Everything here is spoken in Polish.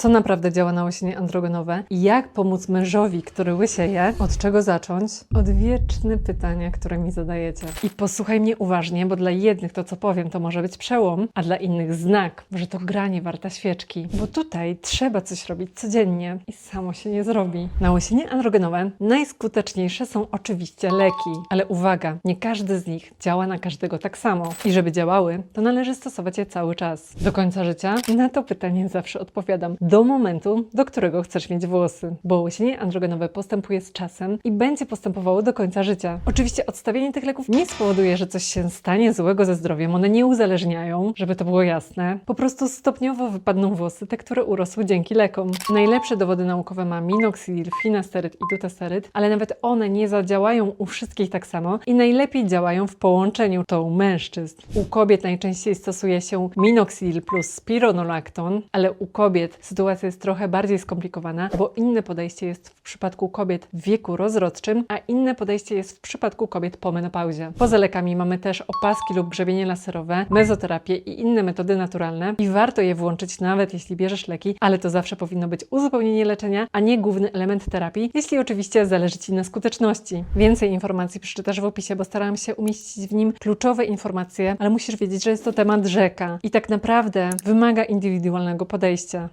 co naprawdę działa na łysienie androgenowe i jak pomóc mężowi, który łysieje, od czego zacząć? Odwieczne pytania, które mi zadajecie. I posłuchaj mnie uważnie, bo dla jednych to, co powiem, to może być przełom, a dla innych znak, że to granie warta świeczki. Bo tutaj trzeba coś robić codziennie i samo się nie zrobi. Na łysienie androgenowe najskuteczniejsze są oczywiście leki, ale uwaga, nie każdy z nich działa na każdego tak samo. I żeby działały, to należy stosować je cały czas. Do końca życia? Na to pytanie zawsze odpowiadam. Do momentu, do którego chcesz mieć włosy. Bo łysienie androgenowe postępuje z czasem i będzie postępowało do końca życia. Oczywiście odstawienie tych leków nie spowoduje, że coś się stanie złego ze zdrowiem. One nie uzależniają, żeby to było jasne. Po prostu stopniowo wypadną włosy, te, które urosły dzięki lekom. Najlepsze dowody naukowe ma minoxidil, finasteryd i dutasteryd, ale nawet one nie zadziałają u wszystkich tak samo i najlepiej działają w połączeniu to u mężczyzn. U kobiet najczęściej stosuje się minoxidil plus spironolacton, ale u kobiet sytuacja jest trochę bardziej skomplikowana, bo inne podejście jest w przypadku kobiet w wieku rozrodczym, a inne podejście jest w przypadku kobiet po menopauzie. Poza lekami mamy też opaski lub grzebienie laserowe, mezoterapię i inne metody naturalne i warto je włączyć nawet jeśli bierzesz leki, ale to zawsze powinno być uzupełnienie leczenia, a nie główny element terapii, jeśli oczywiście zależy Ci na skuteczności. Więcej informacji przeczytasz w opisie, bo starałam się umieścić w nim kluczowe informacje, ale musisz wiedzieć, że jest to temat rzeka i tak naprawdę wymaga indywidualnego podejścia.